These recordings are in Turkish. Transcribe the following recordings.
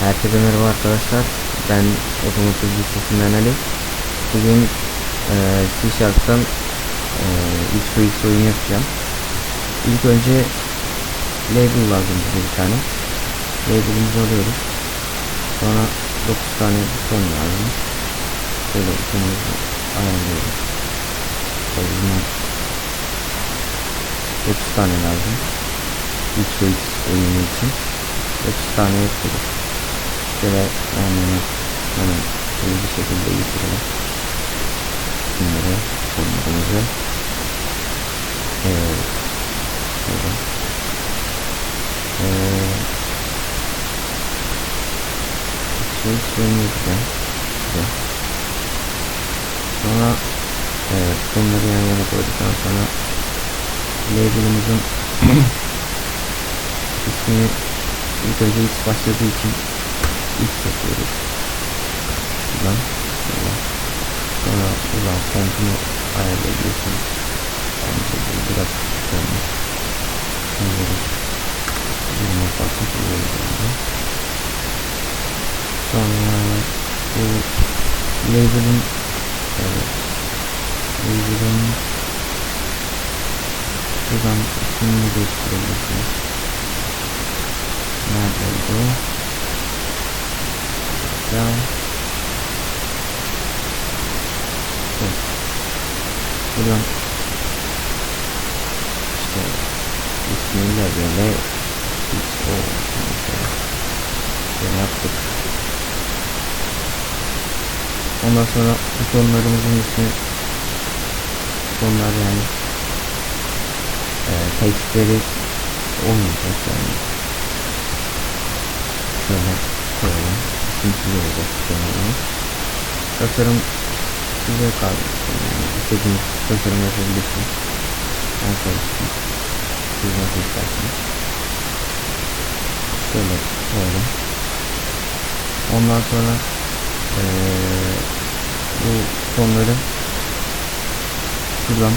Herkese merhaba arkadaşlar. Ben Otomotiv Lisesi'nden Ali. Bugün e, C Sharp'tan e, XOX oyunu yapacağım. İlk önce label lazım bir tane. Label'ımızı alıyoruz. Sonra 9 tane buton lazım. Böyle butonumuzu ayarlıyoruz. O yüzden 9 tane lazım. XOX oyunu için. 9 tane yapıyoruz. Şöyle yan yana hemen iyi bir şekilde getirelim. Bunları konumuzu evet. Şöyle. Ee, şey yapacağım. Şöyle. Sonra evet bunları yan yana koyduktan sonra label'ımızın ismini ilk önce X başladığı için X yapıyoruz. Buradan şöyle. Sonra buradan fontunu ayarlayabiliyorsunuz. Bence bu biraz küçük olmuş. Bunları yirmi farklı kullanıyorum. Sonra bu label'ın evet, label'ın buradan ismini değiştirebilirsiniz. Neredeydi o? Ya. Evet. Buradan işte ismiyle böyle XO mesela böyle yaptık. Ondan sonra butonlarımızın ismi butonlar yani e, tekstleri olmayacak yani şöyle koyalım isimsiz olacak butonlarımız tasarım size kalmış yani tasarım yapabilirsiniz ben çalıştım. Siz nasıl isterseniz şöyle koyalım ondan sonra ee, bu butonları şuradan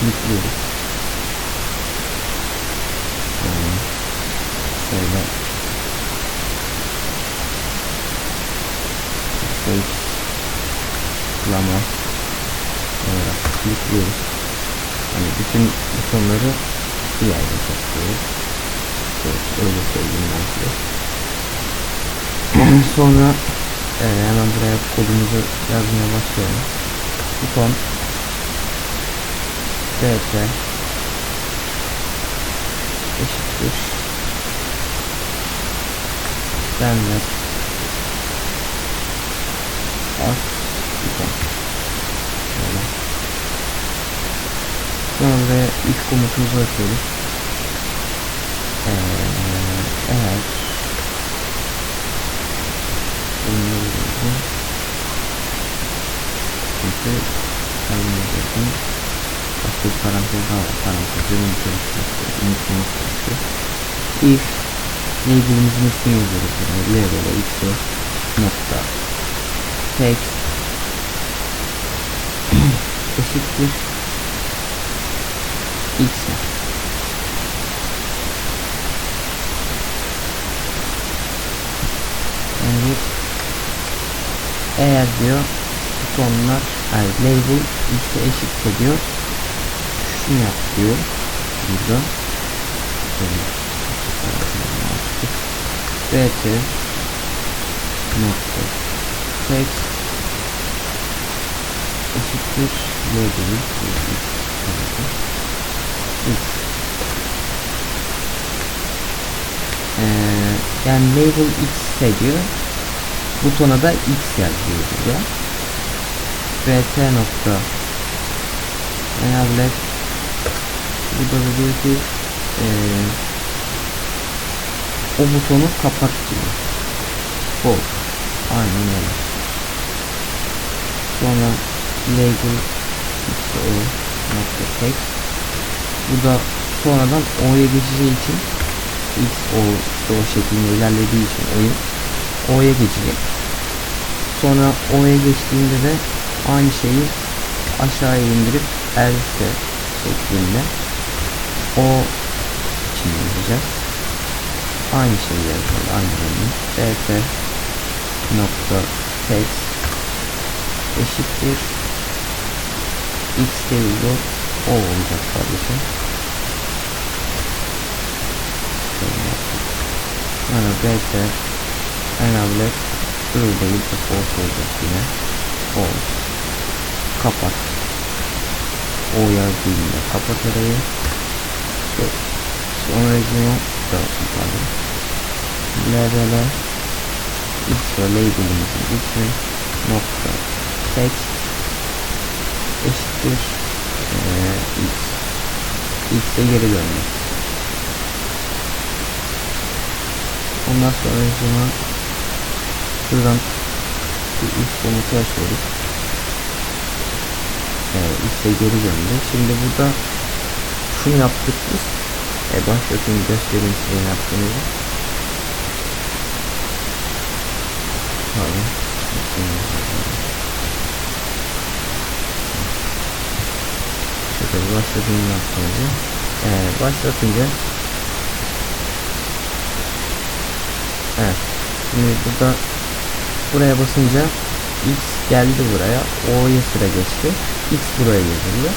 kilitliyoruz. Yani şöyle space lama. Olarak kilitliyoruz hani bütün butonları bir yerde topluyoruz. Evet, öyle söyleyeyim ben size. Sonra e, hemen buraya kodumuzu yazmaya başlayalım. Buton. Dt eşittir. Standart alt buton şöyle. Sonra buraya if komutumuzu atıyoruz. Ee, eğer bunları çünkü kalmayacakın başka bir parantez daha var. Parantezleri unutmamız unutmamız gerekiyor if label'imizin ismini yazıyoruz? Buraya label'e xo nokta text eşittir. X. Yani eğer diyor butonlar yani label x'e eşit diyor şunu yap diyor. Burada. Bt nokta text eşittir. Ee, yani label x diyor butona da x yazıyor burada. Bt nokta. Enable burada da diyor ki ee, o butonu kapat diyor. Bol aynen öyle sonra label xo nokta text bu da sonradan o'ya geçeceği için x o işte o şeklinde ilerlediği için oyun o'ya geçecek. Sonra o'ya geçtiğinde de aynı şeyi aşağıya indirip else şeklinde o için yazacağız aynı şeyi yazacağız aynı şeyi dt nokta text eşittir x değil o olacak yaptık. Yani dt enablet true değil de false olacak yine. False. Kapat. O yazdığında kapat arayı. Ve sonracığıma da pardon. Label'e x ve label'imizin ismi nokta text eşittir eee, x. X'e geri dönmek ondan sonra sonra şuradan bir üst komutu açıyoruz. Eee x'e geri döndü. Şimdi burada şunu yaptık biz. E, başlatayım göstereyim size ne yaptığımızı. Pardon Şöyle başladığını yaptığımızı ee, başlatınca Evet şimdi burada buraya basınca X geldi buraya O'ya sıra geçti. X buraya yazıldı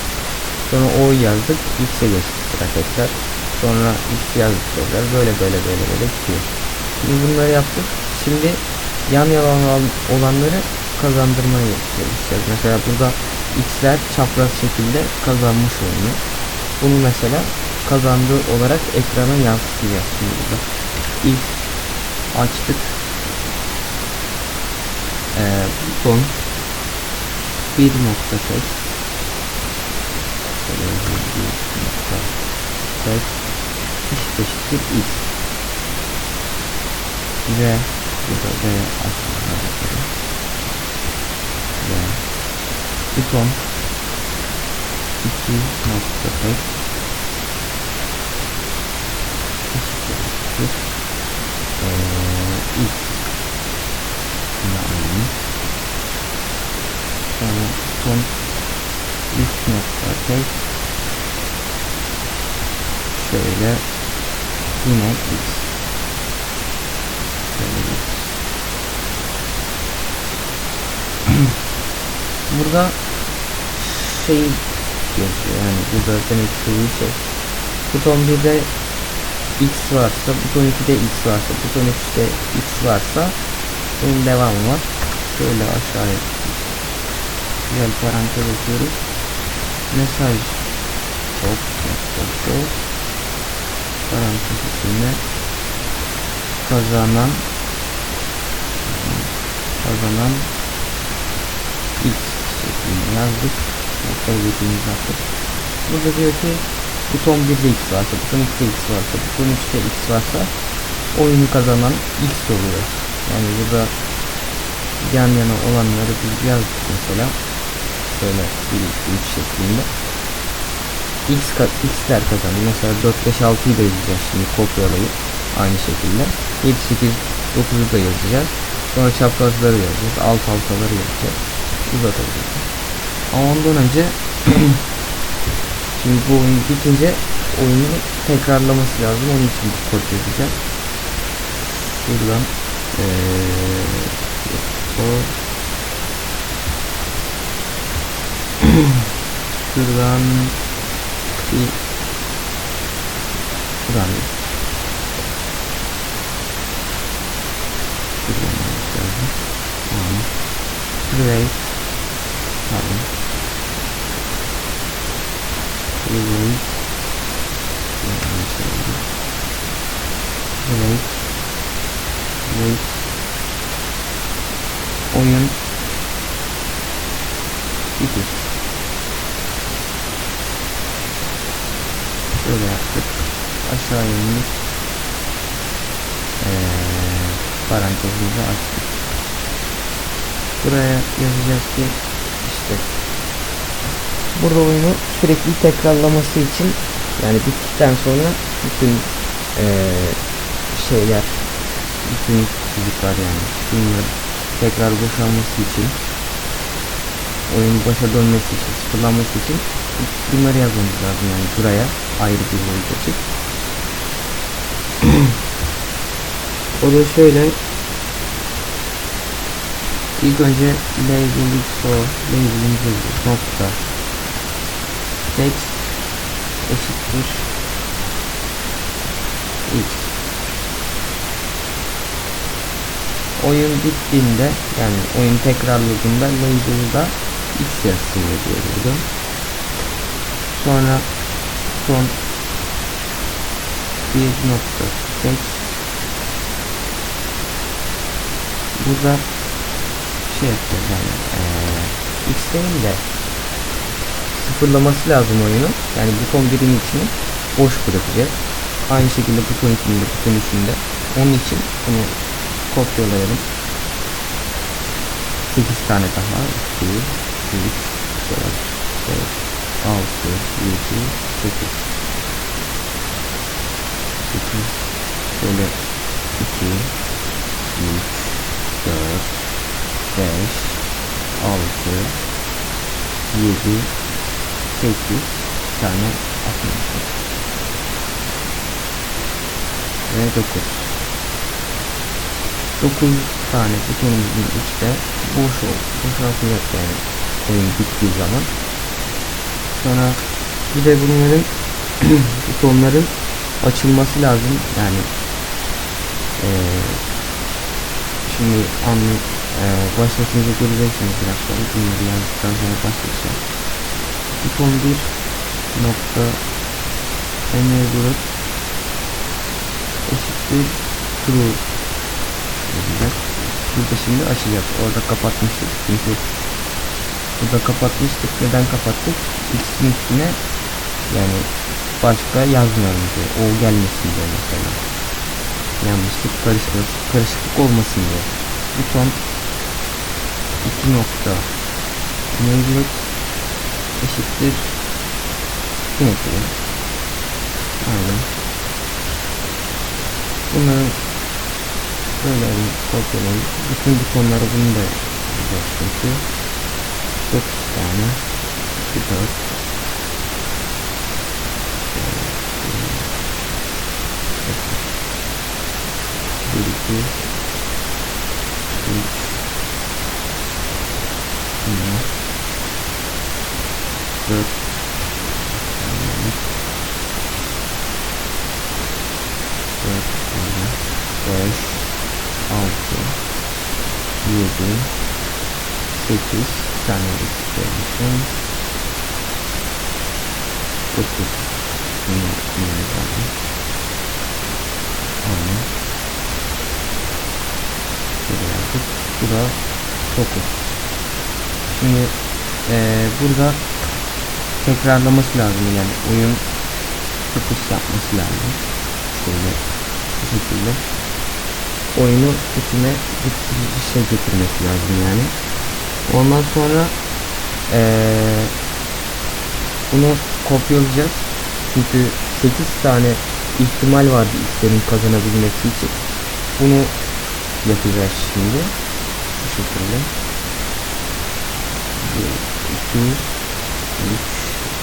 sonra O'yu yazdık X'e geçti sıra sonra X yazdık tekrar. Böyle böyle böyle böyle gidiyor. Şimdi bunları yaptık. Şimdi yan yana olan- olanları kazandırmaya çalışacağız mesela burada X'ler çapraz şekilde kazanmış oyunu bunu mesela kazandığı olarak ekrana şimdi burada ilk açtık. Ee, buton bir nokta tek. X ve burada v ve buton iki nokta tek eşittir eşittir Eee, x yine aynı sonra son 3 nokta tek şöyle yine x şöyle x burada şey yazıyor yani burada demek istediği şey buton 1'de x varsa buton 2'de x varsa buton 3'te x varsa bunun devamı var. Şöyle aşağıya güzel parantez atıyoruz mesaj. Çok çok çok parantez içinde kazanan kazanan şeklinde yazdık. Kaydetimizi yaptık burada diyor ki buton 1'de x varsa buton 2'de x varsa buton 3'te x varsa oyunu kazanan x oluyor. Yani burada yan yana olanları biz yazdık mesela. Şöyle 1 2 3 şeklinde. X x'ler kazandı. Mesela 4 5 6'yı da yazacağız şimdi kopyalayıp aynı şekilde. 7 8 9'u da yazacağız. Sonra çaprazları yazacağız. Alt altaları yazacağız. Uzatacağız ama ondan önce şimdi bu oyun bitince oyunu tekrarlaması lazım. Onun için bu kod yazacağız şuradan eee o şuradan bir şuradan şuradan olması lazım tamam. Create pardon create create create oyun bitir. Şöyle yaptık. Aşağı indik. Ee, parantezimizi açtık. Buraya yazacağız ki işte burada oyunu sürekli tekrarlaması için yani bittikten sonra bütün ee, şeyler bütün çocuklar yani bunlar tekrar boşalması için oyunun başa dönmesi için sıfırlanması için bunları yazmamız lazım yani buraya ayrı bir boyut açıp o da şöyle ilk önce label xo label'imizi yazıyoruz. Nokta text eşittir. X. Oyun bittiğinde yani oyun tekrarladığında label'da x yazsın diyorum. Sonra son bir nokta text burada şey yapacağız yani ee, x değil de sıfırlaması lazım oyunu. Yani buton birin içini boş bırakacağız. Aynı şekilde buton içinde, buton içinde. Onun için bunu kopyalayalım. 8 tane daha. 2, 3, 4, 5, 6, 7, 8. 8. Şöyle 2, 3, 4, 5, 6, 7, 8 tane atmışız. Ve 9. 9 tane butonumuzun içte boş ol, boşaltacak yani oyun bittiği zaman. Sonra bir de bunların butonların açılması lazım yani ee, şimdi anlı ee, başlatınca göreceksiniz biraz sonra bunları yazdıktan sonra başlayacağım buton 1 nokta enable eşittir true olacak. Burada şimdi açacak. Orada kapatmıştık. Çünkü burada kapatmıştık. Neden kapattık? X'in üstüne yani başka yazmıyorum diye. O gelmesin diye mesela. Yanlışlık karışıklık, karışıklık olmasın diye. Buton 2 nokta enable eşittir simetri. Aynen. Bunları böyle kopyalayın. Bütün butonları bunu da yapacağız çünkü. 9 tane. 2, 4. Bir, iki, üç, dört, dört, beş, altı, yedi, sekiz tane eklemişim. Dokuz. Bunu yapalım. Tamam. Şöyle yaptık. Bu da. Şimdi ee, burada tekrarlaması lazım yani oyun çıkış yapması lazım. Şöyle bu şekilde oyunu içine bir şey getirmesi lazım yani. Ondan sonra ee, bunu kopyalayacağız. Çünkü 8 tane ihtimal vardı X'lerin kazanabilmesi için. Bunu yapacağız şimdi. Şekilde. 1, 2, 3,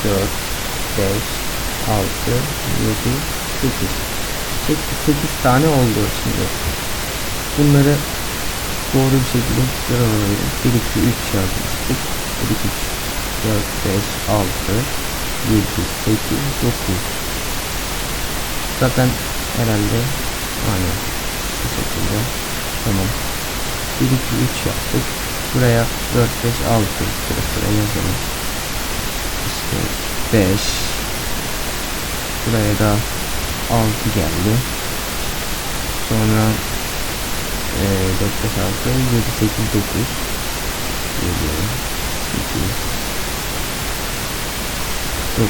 4, 5, 6, 7, 8. 8, 8 tane oldu şimdi. Bunları doğru bir şekilde sıralayalım. 1, 2, 3 yazmıştık. 1, 2, 3, 4, 5, 6, 7, 8, 9. Zaten herhalde aynen bu şekilde. Tamam. 1, 2, 3 yaptık. Buraya 4, 5, 6 sıra sıra yazalım. İşte 5. Buraya da 6 geldi. Sonra e, 4, 5, 6, 7, 8, 9. 7, 8, 9.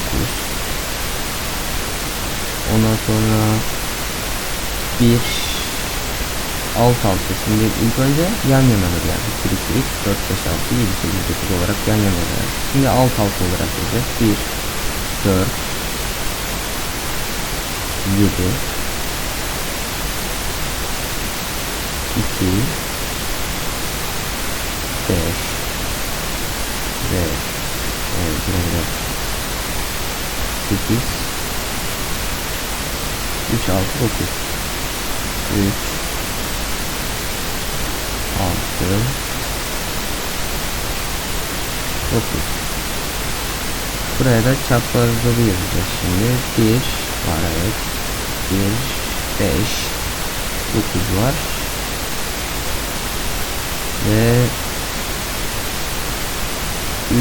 Ondan sonra 1 alt alta şimdi ilk önce yan yanaları yani 1 2 3 4 5 6 7 8 9 olarak yan yanaları şimdi alt alta olarak yazacağız 1 4 7 2 5 ve evet, buraya 8 3 6 9 3 6 7 9. Buraya da çaprazları yazacağız şimdi. 1 var evet. 1, 5, 9 var. Ve 3,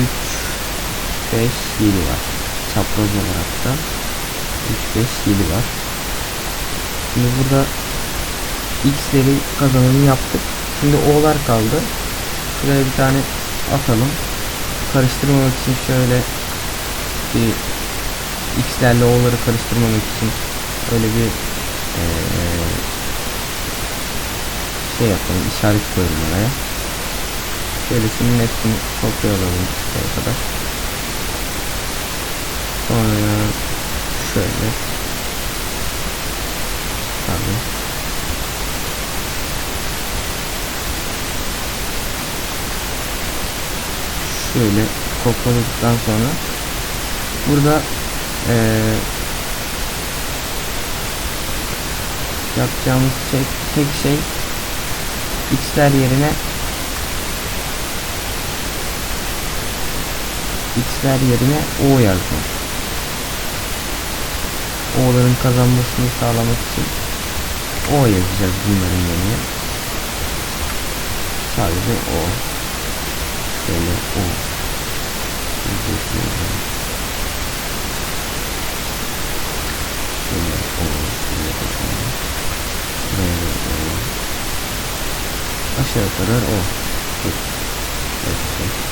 5, 7 var. Çapraz olarak da 3, 5, 7 var. Şimdi burada x'leri kazanımı yaptık. Şimdi o'lar kaldı. Şuraya bir tane atalım. Karıştırmamak için şöyle bir x'lerle o'ları karıştırmamak için öyle bir eee, şey yapalım. işaret koyalım oraya. Şöyle şunun hepsini kopyalayalım şuraya kadar. Sonra şöyle. Pardon. Şöyle kopyaladıktan sonra burada eee yapacağımız tek, tek şey x'ler yerine x'ler yerine o yazmak. O'ların kazanmasını sağlamak için o yazacağız bunların yerine. Sadece o. Şöyle o. Aşağı kadar o. Dur. Evet.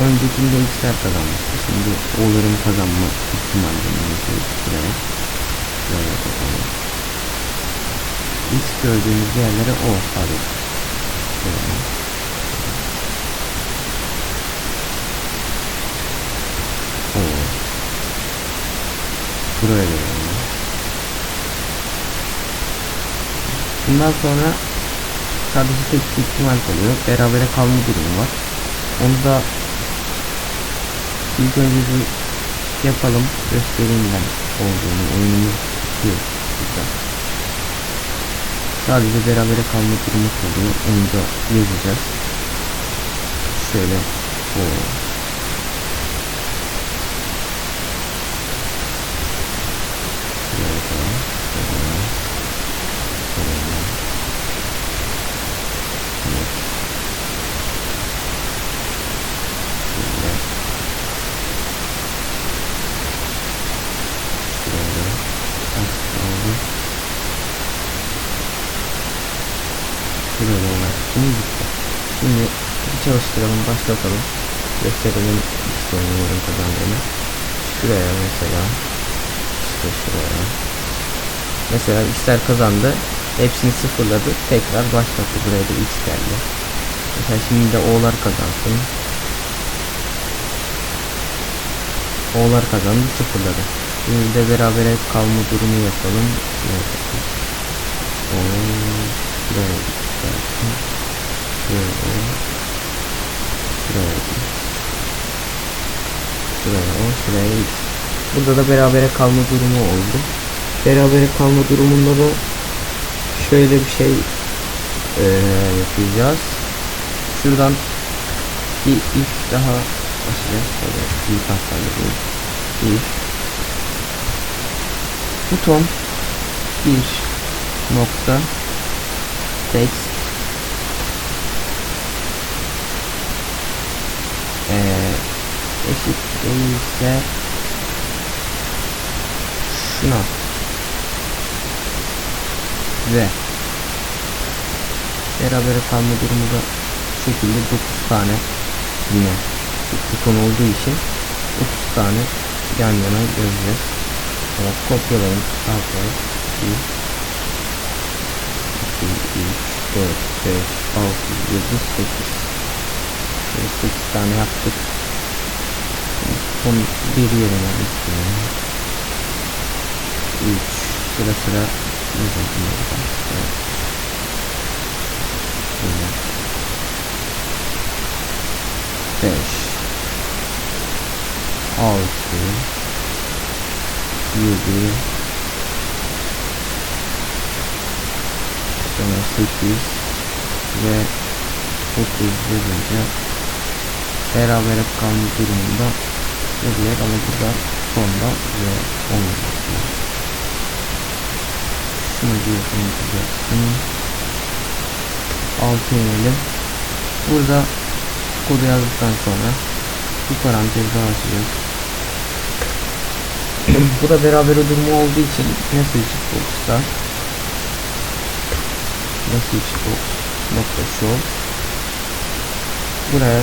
Öncekinde x'ler kazanmıştı. Şimdi o'ların kazanma ihtimalini yazıyoruz buraya. Buraya bakalım. X gördüğümüz yerlere o. Şöyle. O. Buraya yani. Bundan sonra sadece tek bir ihtimal kalıyor. Berabere kalma durumu var. Onu da ilk önce bir yapalım. Göstereyim ben olduğunu. Oyunumuz bitiyor. Burada. Sadece berabere kalma durumu kalıyor. Onu da yazacağız. Şöyle o Şuraya koyalım. Şöyle. Şöyle. Evet. Şöyle. Şöyle. Az kaldı. Şuraya olarak şimdi bitti. Şimdi bir çalıştıralım, başlatalım. Gösterelim işte oyunların kazandığını. Şuraya mesela işte şuraya. Mesela x'ler kazandı. Hepsini sıfırladı. Tekrar başlattı. Buraya da x geldi. Mesela şimdi de o'lar kazansın. O'lar kazandı sıfırladı. Şimdi de berabere kalma durumu yapalım. Evet. O. O. Şuraya x. Şuraya o. Şuraya x. Burada da berabere kalma durumu oldu. Berabere kalma durumunda da şöyle bir şey eee, yapacağız. Şuradan bir if daha açacağız. Şöyle bir harflerle bir if buton bir nokta text eee eşit değilse şuna. Ve berabere kalma durumu da şekilde 9 tane yine buton olduğu için 9 tane yan yana yazacağız. Evet, kopyalayın sayfaları 1 2 3 4 5 6 7 8 Şöyle 8 tane yaptık. Son bir yerine istiyorum. 3 sıra sıra yazalım burada. Evet. Şöyle. 5 6 7 8 sonra 8 ve 9 yazınca beraber durumunda verilir ama burada sonda ve 10 yazıyor. Şunu diyorsun düzeltsin. 6 inelim. Burada kodu yazdıktan sonra bu parantezi daha açacağız. bu da beraber durumu olduğu için message box'ta message box nokta show buraya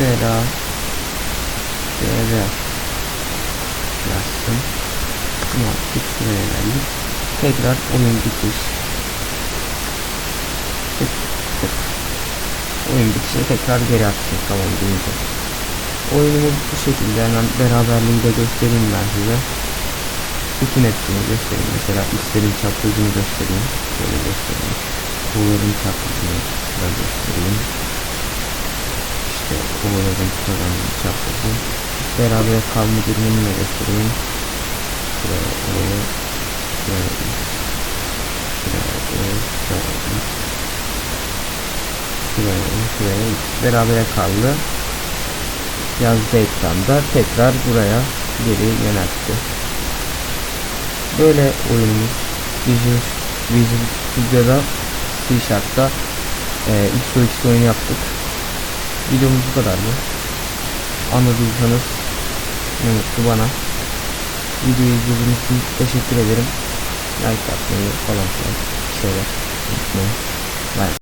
bera bera yazsın. Ne yaptık şuraya geldik tekrar oyun bitiş tık tık. Oyun bitişine tekrar geri atsın tamam deyince oyunumuz bu şekilde hemen beraberliği de göstereyim ben size. Bütün hepsini göstereyim. Mesela isterin çaprazını göstereyim. Şöyle göstereyim. Kolların çaprazını göstereyim işte kolların kazanın çaprazı beraber kalma durumunu da göstereyim. Şuraya şuraya şuraya şuraya şuraya şuraya berabere kaldı. Yazdı ekranda. Tekrar buraya geri yöneltti. Böyle oyunumuz. Visual, Visual Studio'da C Sharp'ta e, XOX oyunu yaptık videomuz bu kadardı. Anladıysanız ne mutlu bana. Videoyu izlediğiniz için teşekkür ederim. Like atmayı falan filan. Şeyler unutmayın. Bye